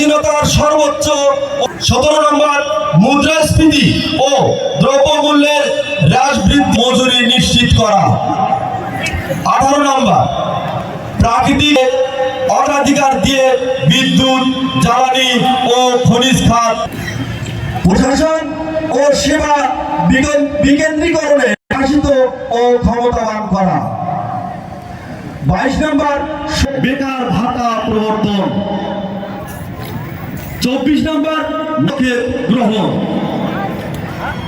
স্বাধীনতার সর্বোচ্চ সতেরো নম্বর মুদ্রাস্ফীতি ও দ্রব্যমূল্যের হ্রাস বৃদ্ধি মজুরি নিশ্চিত করা। আঠারো নম্বর, প্রাকৃতিক অগ্রাধিকার দিয়ে বিদ্যুৎ, জ্বালানি ও খনিজ খাত প্রশাসন ও সেবা বিকেন- বিকেন্দ্রীকরণে শাসিত ও ক্ষমতাবান করা। বাইশ নম্বর, বেকার ভাতা প্রবর্তন। চব্বিশ নম্বর লক্ষ্যের গ্রহণ।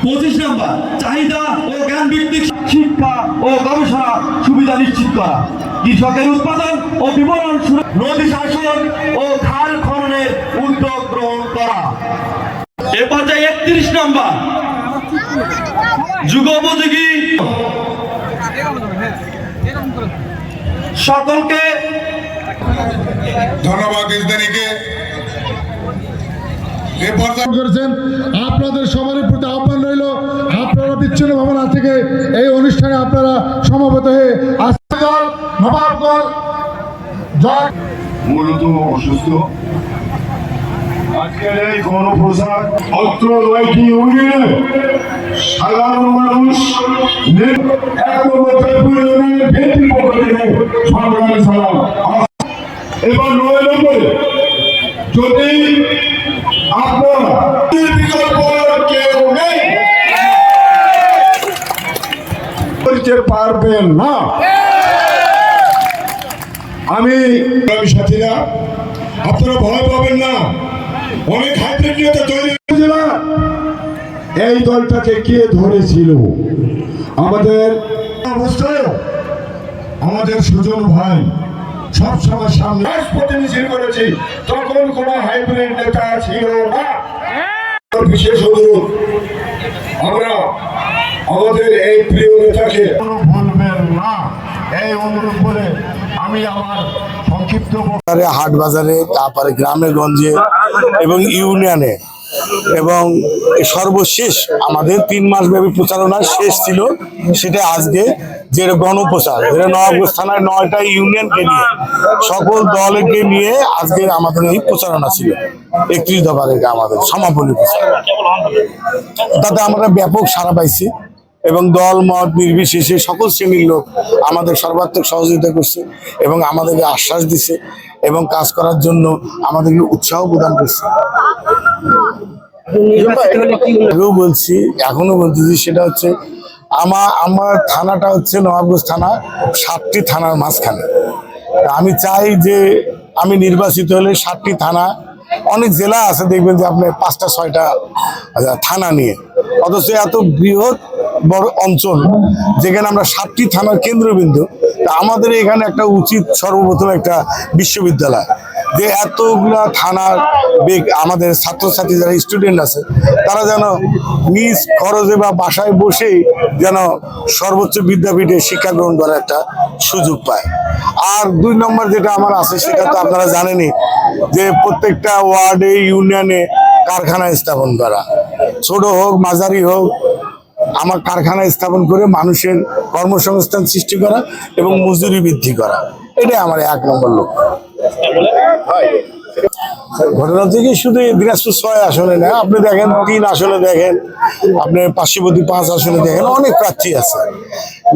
পঁচিশ নম্বর চাহিদা ও জ্ঞান ভিত্তিক শিক্ষা ও গবেষণা সুবিধা নিশ্চিত করা। কৃষকের উৎপাদন ও বিবরণ নদী শাসন ও খাল খননের উদ্যোগ গ্রহণ করা। এ পর্যায়ে একত্রিশ নম্বর যুগোপযোগী সকলকে ধন্যবাদ করেছেন। আপনাদের সবারই প্রতি আহ্বান রইল। আপনারা বিচ্ছিন্ন ভাবনা থেকে এই অনুষ্ঠানে আপনারা সমবেত হয়ে মূলত অসুস্থ। আজকের এই গণপ্রচার অত্র নয়টি ইউনিয়নে সাধারণ মানুষ এক নম্বর ফেব্রুয়ারি ইউনিয়নের বিএনপি পক্ষ থেকে সংগ্রামী সালাম এবার নয় নম্বরে যদি আপনারা বিকল্প পারবেন না। আমি আমি সাথীরা, আপনারা ভয় পাবেন না। অনেক হাইব্রিড নেতা তৈরি এই দলটাকে কে ধরেছিল? আমাদের অবস্থায় আমাদের সুজন ভাই। সব সময় সামনে। রাষ্ট্রপতি মিছিল করেছি তখন কোন হাইব্রিড নেতা ছিল না। বিশেষ অনুরোধ আমরা আমাদের এই প্রিয় নেতাকে ভুলবেন না। এই অনুরোধ করে আমি আমার সংক্ষিপ্ত হাট বাজারে তারপরে গ্রামে গঞ্জে এবং ইউনিয়নে এবং সর্বশেষ আমাদের তিন মাস ব্যাপী প্রচারণা শেষ ছিল, সেটা আজকে যে গণপ্রচার, যেটা নবাবগঞ্জ থানায় নয়টা ইউনিয়নকে নিয়ে, সকল দলকে নিয়ে আজকে আমাদের এই প্রচারণা ছিল, একত্রিশ এটা আমাদের সমাপনী প্রচার। তাতে আমরা ব্যাপক সাড়া পাইছি এবং দল, মত, নির্বিশেষে সকল শ্রেণির লোক আমাদের সর্বাত্মক সহযোগিতা করছে এবং আমাদেরকে আশ্বাস দিছে এবং কাজ করার জন্য আমাদেরকে উৎসাহ প্রদান করছে। আগেও বলছি এখনও বলতেছি সেটা হচ্ছে আমার আমার থানাটা হচ্ছে নবাবগঞ্জ থানা সাতটি থানার মাঝখানে। আমি চাই যে আমি নির্বাচিত হলে সাতটি থানা অনেক জেলা আছে দেখবেন যে আপনার পাঁচটা ছয়টা থানা নিয়ে। অথচ এত বৃহৎ বড় অঞ্চল যেখানে আমরা সাতটি থানার কেন্দ্রবিন্দু তা আমাদের এখানে একটা উচিত সর্বপ্রথম একটা বিশ্ববিদ্যালয়। যে এতগুলা থানার বেগ আমাদের ছাত্রছাত্রী যারা স্টুডেন্ট আছে, তারা যেন নিজ খরচে বা বাসায় বসেই যেন সর্বোচ্চ বিদ্যাপীঠে শিক্ষা গ্রহণ করার একটা সুযোগ পায়। আর দুই নম্বর যেটা আমার আছে, সেটা তো আপনারা জানেনই, যে প্রত্যেকটা ওয়ার্ডে, ইউনিয়নে কারখানা স্থাপন করা। ছোট হোক, মাঝারি হোক, আমার কারখানা স্থাপন করে মানুষের কর্মসংস্থান সৃষ্টি করা এবং মজুরি বৃদ্ধি করা। এটাই আমার এক নম্বর লক্ষ্য। ঘটনা থেকে শুধু দিনাজপুর ছয় আসনে না, আপনি দেখেন তিন আসনে দেখেন আপনি পার্শ্ববর্তী পাঁচ আসনে দেখেন, অনেক প্রার্থী আছে।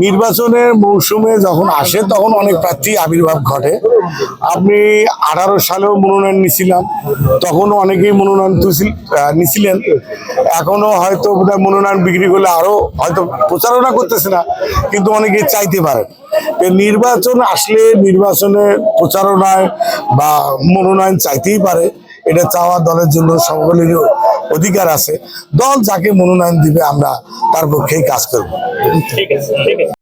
নির্বাচনের মৌসুমে যখন আসে, তখন অনেক প্রার্থী আবির্ভাব ঘটে। আপনি আঠারো সালেও মনোনয়ন নিছিলাম, তখনও অনেকেই মনোনয়ন নিছিলেন। এখনও হয়তো মনোনয়ন বিক্রি করলে আরও হয়তো প্রচারণা করতেছে না, কিন্তু অনেকে চাইতে পারেন নির্বাচন আসলে নির্বাচনে প্রচারণায় বা মনোনয়ন চাইতেই পারে। এটা চাওয়া দলের জন্য সকলেরই অধিকার আছে। দল যাকে মনোনয়ন দিবে আমরা তার পক্ষেই কাজ করব।